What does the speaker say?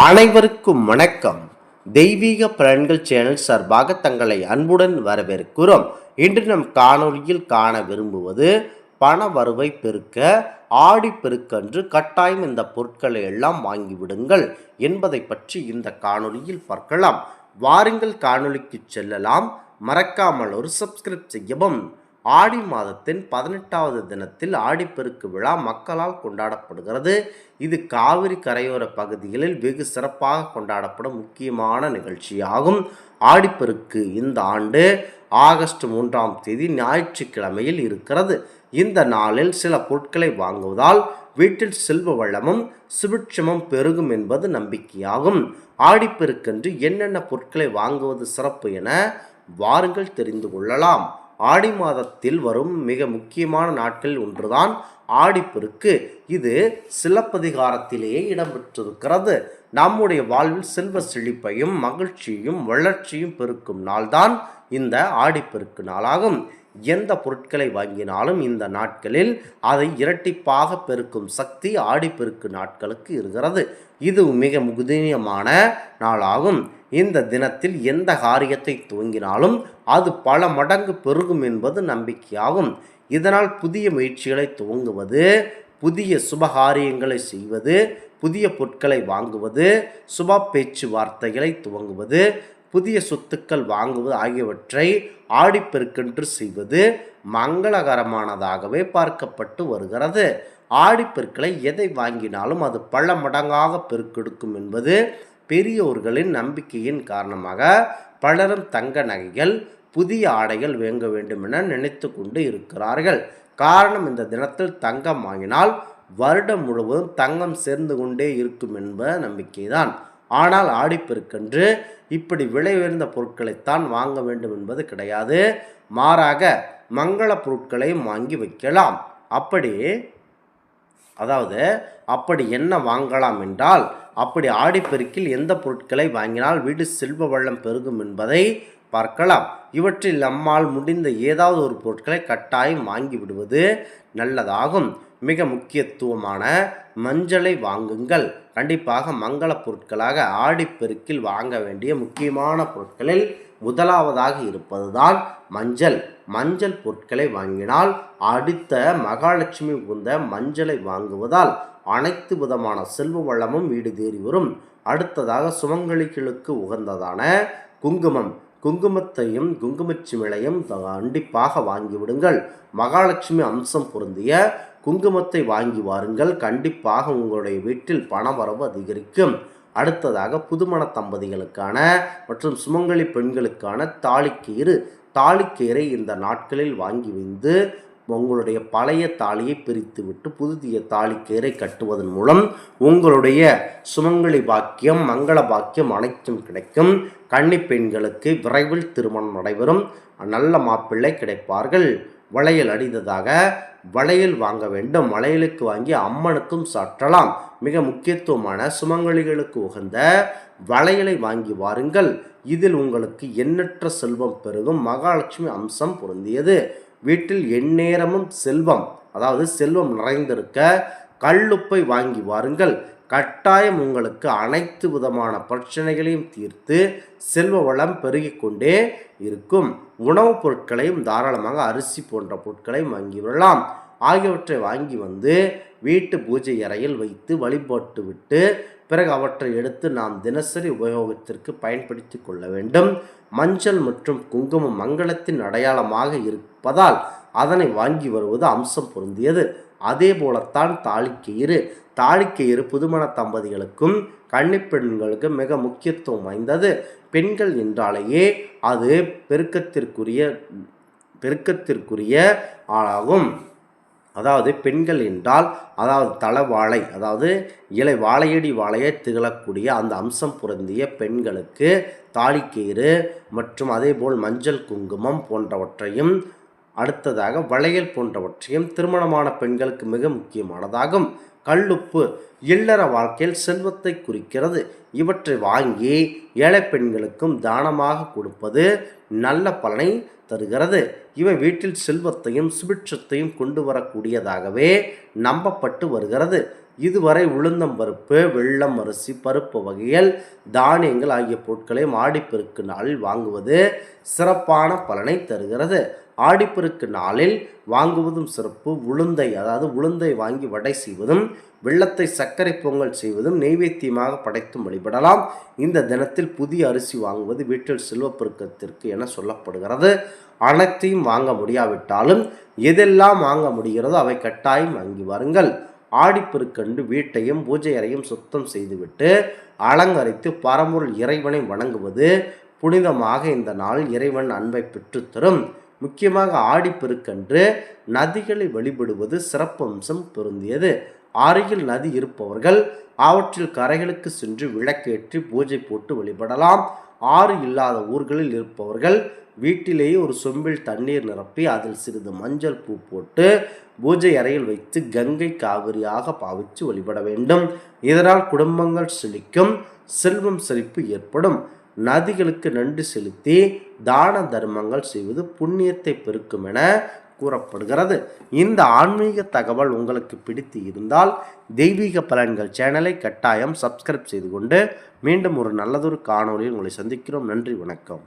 அனைவருக்கும் வணக்கம். தெய்வீக பலன்கள் சேனல் சார்பாக தங்களை அன்புடன் வரவேற்கிறோம். இன்று நம் காணொலியில் காண விரும்புவது பண வருவை பெருக்க ஆடி பெருக்கன்று கட்டாயம் இந்த பொருட்களை எல்லாம் வாங்கிவிடுங்கள் என்பதை பற்றி இந்த காணொலியில் பார்க்கலாம். வாருங்கள் காணொலிக்கு செல்லலாம். மறக்காமல் ஒரு சப்ஸ்கிரைப் செய்யவும். ஆடி மாதத்தின் பதினெட்டாவது தினத்தில் ஆடிப்பெருக்கு விழா மக்களால் கொண்டாடப்படுகிறது. இது காவிரி கரையோர பகுதிகளில் வெகு சிறப்பாக கொண்டாடப்படும் முக்கியமான நிகழ்ச்சியாகும். ஆடிப்பெருக்கு இந்த ஆண்டு ஆகஸ்ட் மூன்றாம் தேதி ஞாயிற்றுக்கிழமையில் இருக்கிறது. இந்த நாளில் சில பொருட்களை வாங்குவதால் வீட்டில் செல்வ வளமும் சுபிட்சமும் பெருகும் என்பது நம்பிக்கையாகும். ஆடிப்பெருக்கன்று என்னென்ன பொருட்களை வாங்குவது சிறப்பு என வாருங்கள் தெரிந்து கொள்ளலாம். ஆடி மாதத்தில் வரும் மிக முக்கியமான நாட்களில் ஒன்றுதான் ஆடிப்பெருக்கு. இது சிலப்பதிகாரத்திலேயே இடம்பெற்றிருக்கிறது. நம்முடைய வாழ்வில் செல்வ செழிப்பையும் மகிழ்ச்சியும் வளர்ச்சியும் பெருக்கும் நாள்தான் இந்த ஆடிப்பெருக்கு நாளாகும். எந்த பொருட்களை வாங்கினாலும் இந்த நாட்களில் அதை இரட்டிப்பாக பெருக்கும் சக்தி ஆடிப்பெருக்கு நாட்களுக்கு இருக்கிறது. இது மிக முதனியமான நாளாகும். இந்த தினத்தில் எந்த காரியத்தை துவங்கினாலும் அது பல மடங்கு பெருகும் என்பது நம்பிக்கையாகும். இதனால் புதிய முயற்சிகளை துவங்குவது புதிய சுபகாரியங்களை செய்வது புதிய பொருட்களை வாங்குவது சுப பேச்சுவார்த்தைகளை துவங்குவது புதிய சொத்துக்கள் வாங்குவது ஆகியவற்றை ஆடிப்பெருக்கென்று செய்வது மங்களகரமானதாகவே பார்க்கப்பட்டு வருகிறது. ஆடிப்பெருக்களை எதை வாங்கினாலும் அது பல மடங்காக பெருக்கெடுக்கும் என்பது பெரியோர்களின் நம்பிக்கையின் காரணமாக பலரும் தங்க நகைகள் புதிய ஆடைகள் வாங்க வேண்டும் என நினைத்து கொண்டு இருக்கிறார்கள். காரணம் இந்த தினத்தில் தங்கம் வாங்கினால் வருடம் முழுவதும் தங்கம் சேர்ந்து கொண்டே இருக்கும் என்ப நம்பிக்கைதான். ஆனால் ஆடிப்பெருக்கன்று இப்படி விலை உயர்ந்த பொருட்களைத்தான் வாங்க வேண்டும் என்பது கிடையாது. மாறாக மங்கள பொருட்களையும் வாங்கி வைக்கலாம். அப்படி அதாவது அப்படி என்ன வாங்கலாம் என்றால் அப்படி ஆடிப்பெருக்கில் எந்த பொருட்களை வாங்கினால் வீடு செல்வ வள்ளம் பெருகும் என்பதை பார்க்கலாம். இவற்றில் நம்மால் முடிந்த ஏதாவது ஒரு பொருட்களை கட்டாயம் வாங்கி விடுவது நல்லதாகும். மிக முக்கியத்துவமான மஞ்சளை வாங்குங்கள். கண்டிப்பாக மங்கள பொருட்களாக ஆடிப்பெருக்கில் வாங்க வேண்டிய முக்கியமான பொருட்களில் முதலாவதாக இருப்பதுதான் மஞ்சள். மஞ்சள் பொருட்களை வாங்கினால் அடுத்த மகாலட்சுமி உகந்த மஞ்சளை வாங்குவதால் அனைத்து விதமான செல்வ வளமும் வீடு தேறி வரும். அடுத்ததாக சுமங்கலிகளுக்கு உகந்ததான குங்குமம். குங்குமத்தையும் குங்குமச்சிமிழையும் கண்டிப்பாக வாங்கிவிடுங்கள் மகாலட்சுமி அம்சம் பொருந்திய குங்குமத்தை வாங்கி வாருங்கள். கண்டிப்பாக உங்களுடைய வீட்டில் பண வரவு அதிகரிக்கும். அடுத்ததாக புதுமண தம்பதிகளுக்கான மற்றும் சுமங்கலி பெண்களுக்கான தாலிக்கீறு. தாலிக்கீரை இந்த நாட்களில் வாங்கி வந்து உங்களுடைய பழைய தாலியை பிரித்துவிட்டு புதிய தாலிக்கயிறை கட்டுவதன் மூலம் உங்களுடைய சுமங்கலி பாக்கியம் மங்கள பாக்கியம் அனைத்தும் கிடைக்கும். கன்னி பெண்களுக்கு விரைவில் திருமணம் நடைபெறும். நல்ல மாப்பிள்ளை கிடைப்பார்கள். வளையல் அடிந்ததாக வளையல் வாங்க வேண்டும். வளையலுக்கு வாங்கி அம்மனுக்கும் சாற்றலாம். மிக முக்கியத்துவமான சுமங்கலிகளுக்கு உகந்த வளையலை வாங்கி வாருங்கள். இதில் உங்களுக்கு எண்ணற்ற செல்வம் பெருகும். மகாலட்சுமி அம்சம் பொருந்தியது. வீட்டில் எந்நேரமும் செல்வம் அதாவது செல்வம் நிறைந்திருக்க கல்லுப்பை வாங்கி வாருங்கள். கட்டாயம் உங்களுக்கு அனைத்து விதமான பிரச்சனைகளையும் தீர்த்து செல்வ வளம் பெருகிக் கொண்டே இருக்கும். உணவுப் பொருட்களையும் தாராளமாக அரிசி போன்ற பொருட்களையும் வாங்கி விடலாம். ஆகியவற்றை வாங்கி வந்து வீட்டு பூஜை அறையில் வைத்து வழிபட்டு விட்டு பிறகு அவற்றை எடுத்து நாம் தினசரி உபயோகத்திற்கு பயன்படுத்தி கொள்ள வேண்டும். மஞ்சள் மற்றும் குங்குமம் மங்களத்தின் அடையாளமாக இருப்பதால் அதனை வாங்கி வருவது அம்சம் பொருந்தியது. அதே போலத்தான் தாலிக்கயிறு தாலிக்கயிறு புதுமண தம்பதிகளுக்கும் கன்னிப்பெண்களுக்கு மிக முக்கியத்துவம் வாய்ந்தது. பெண்கள் என்றாலேயே அது பெருக்கத்திற்குரிய பெருக்கத்திற்குரிய ஆளாகும். அதாவது பெண்கள் என்றால் அதாவது தளவாழை அதாவது இலை வாழையடி வாழையை திகழக்கூடிய அந்த அம்சம் பொருந்திய பெண்களுக்கு தாலிக்கயிறு மற்றும் அதேபோல் மஞ்சள் குங்குமம் போன்றவற்றையும் அடுத்ததாக வளையல் போன்றவற்றையும் திருமணமான பெண்களுக்கு மிக முக்கியமானதாகும். கல்லுப்பு இல்லற வாழ்க்கையில் செல்வத்தை குறிக்கிறது. இவற்றை வாங்கி ஏழை பெண்களுக்கும் தானமாக கொடுப்பது நல்ல பலனை தருகிறது. இவை வீட்டில் செல்வத்தையும் சுபிட்சத்தையும் கொண்டு வரக்கூடியதாகவே நம்பப்பட்டு வருகிறது. இதுவரை உளுந்தம் பருப்பு வெள்ளம் அரிசி பருப்பு வகைகள் தானியங்கள் ஆகிய பொருட்களை ஆடிப்பெருக்கு நாளில் வாங்குவது சிறப்பான பலனை தருகிறது. ஆடிப்பெருக்கு நாளில் வாங்குவதும் சிறப்பு. உளுந்தை அதாவது உளுந்தை வாங்கி வடை செய்வதும் வெள்ளத்தை சர்க்கரை பொங்கல் செய்வதும் நெய்வேத்தியமாக படைத்தும் வழிபடலாம். இந்த தினத்தில் புதிய அரிசி வாங்குவது வீட்டில் செல்வப்பெருக்கத்திற்கு என சொல்லப்படுகிறது. அனைத்தையும் வாங்க முடியாவிட்டாலும் எதெல்லாம் வாங்க முடிகிறதோ அவை கட்டாயம் வாங்கி வாருங்கள். ஆடிப்பெருக்கண்டு வீட்டையும் பூஜை அறையும் சுத்தம் செய்துவிட்டு அலங்கரித்து பரம்பொருள் இறைவனை வணங்குவது புனிதமாக இந்த நாள் இறைவன் அன்பை பெற்றுத்தரும். முக்கியமாக ஆடிப்பெருக்கன்று நதிகளை வழிபடுவது சிறப்பம்சம் பொருந்தியது. அருகில் நதி இருப்பவர்கள் அவற்றில் கரைகளுக்கு சென்று விளக்கேற்றி பூஜை போட்டு வழிபடலாம். ஆறு இல்லாத ஊர்களில் இருப்பவர்கள் வீட்டிலேயே ஒரு சொம்பில் தண்ணீர் நிரப்பி அதில் சிறிது மஞ்சள் பூ போட்டு பூஜை அறையில் வைத்து கங்கை காவிரியாக பாவித்து வழிபட வேண்டும். இதனால் குடும்பங்கள் செழிக்கும் செல்வம் செழிப்பு ஏற்படும். நதிகளுக்கு நன்றி செலுத்தி தான தர்மங்கள் செய்வது புண்ணியத்தை பெருக்கும் என கூறப்படுகிறது. இந்த ஆன்மீக தகவல் உங்களுக்கு பிடித்து இருந்தால் தெய்வீக பலன்கள் சேனலை கட்டாயம் சப்ஸ்கிரைப் செய்து கொண்டு மீண்டும் ஒரு நல்லதொரு காணொலியில் உங்களை சந்திக்கிறோம். நன்றி வணக்கம்.